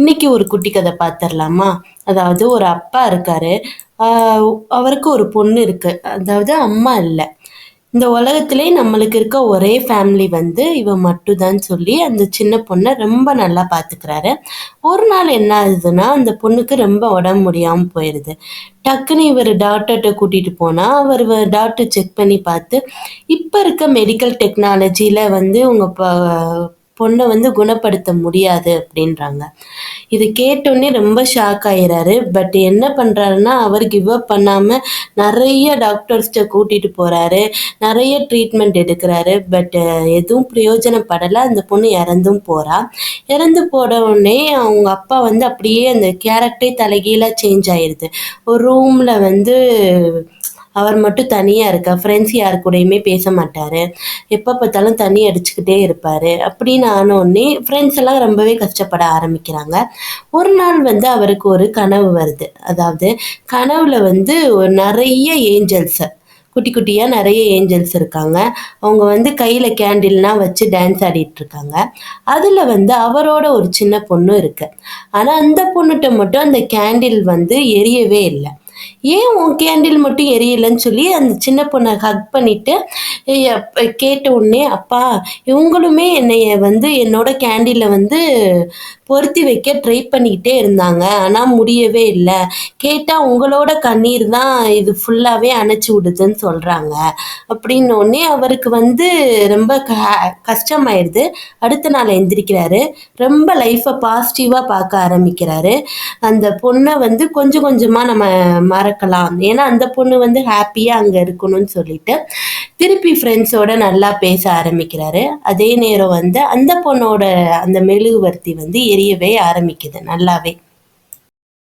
இன்னைக்கு ஒரு குட்டி கதை பார்த்துடலாமா அதாவது ஒரு அப்பா இருக்காரு. அவருக்கு ஒரு பொண்ணு இருக்கு. அதாவது அம்மா இல்லை. இந்த உலகத்திலே நம்மளுக்கு இருக்க ஒரே ஃபேமிலி வந்து இவ மட்டும்தான் சொல்லி அந்த சின்ன பொண்ணை ரொம்ப நல்லா பார்த்துக்கிறாரு ஒரு நாள் என்ன ஆகுதுன்னா அந்த பொண்ணுக்கு ரொம்ப உடம்பு முடியாமல் போயிடுது டக்குன்னு இவர் டாக்டர்கிட்ட கூட்டிகிட்டு போனால் அவர் டாக்டர் செக் பண்ணி பார்த்து இப்போ இருக்க மெடிக்கல் டெக்னாலஜியில் வந்து உங்கள் பொண்ணை வந்து குணப்படுத்த முடியாது அப்படின்றாங்க. இது கேட்டோடனே ரொம்ப ஷாக் ஆயிடுறாரு பட் என்ன பண்ணுறாருன்னா அவர் கிவ் அப் பண்ணாமல் நிறைய டாக்டர்ஸ்கிட்ட கூட்டிகிட்டு போகிறாரு நிறைய ட்ரீட்மெண்ட் எடுக்கிறாரு. பட் எதுவும் பிரயோஜனப்படலை. அந்த பொண்ணு இறந்தும் போகிறா இறந்து போன உடனே அவங்க அப்பா வந்து அப்படியே அந்த கேரக்டே தலைகீழாக சேஞ்ச் ஆயிடுது ஒரு ரூமில் வந்து அவர் மட்டும் தனியாக இருக்கா ஃப்ரெண்ட்ஸ் யார் கூடயுமே பேச மாட்டார். எப்போ பார்த்தாலும் தண்ணி அடிச்சுக்கிட்டே இருப்பார். அப்படின்னு ஆனோடனே ஃப்ரெண்ட்ஸ் எல்லாம் ரொம்பவே கஷ்டப்பட ஆரம்பிக்கிறாங்க. ஒரு நாள் வந்து அவருக்கு ஒரு கனவு வருது. அதாவது கனவுல வந்து நிறைய ஏஞ்சல்ஸை குட்டி குட்டியாக நிறைய ஏஞ்சல்ஸ் இருக்காங்க. அவங்க வந்து கையில் கேண்டில்லாம் வச்சு டான்ஸ் ஆடிட்டு இருக்காங்க. அதில் வந்து அவரோட ஒரு சின்ன பொண்ணு இருக்கு. ஆனால் அந்த பொண்ணுகிட்ட மட்டும் அந்த கேண்டில் வந்து எரியவே இல்லை. ஏன் உன் கேண்டில் மட்டும் எரியலைன்னு சொல்லி அந்த சின்ன பொண்ணை ஹக் பண்ணிட்டு கேட்ட உடனே அப்பா இவங்களுமே என்னைய வந்து என்னோட கேண்டிலில் வந்து பொருத்தி வைக்க ட்ரை பண்ணிக்கிட்டே இருந்தாங்க. ஆனால் முடியவே இல்லை. கேட்டால் உங்களோட கண்ணீர் தான் இது ஃபுல்லாகவே அணைச்சி விடுதுன்னு சொல்கிறாங்க அப்படின்னோடனே அவருக்கு வந்து ரொம்ப க கஷ்டமாயிடுது அடுத்த நாள் எந்திரிக்கிறாரு. ரொம்ப லைஃப்பை பாசிட்டிவாக பார்க்க ஆரம்பிக்கிறாரு. அந்த பொண்ணை வந்து கொஞ்சம் கொஞ்சமாக நம்ம மறக்கலாம். ஏன்னா அந்த பொண்ணு வந்து ஹாப்பியாக அங்கே இருக்கணும்னு சொல்லிட்டு திருப்பி ஃப்ரெண்ட்ஸோட நல்லா பேச ஆரம்பிக்கிறாரு. அதே நேரம் வந்து அந்த பொண்ணோட அந்த மெழுகுவர்த்தி வந்து எரியவே ஆரம்பிக்குது நல்லாவே.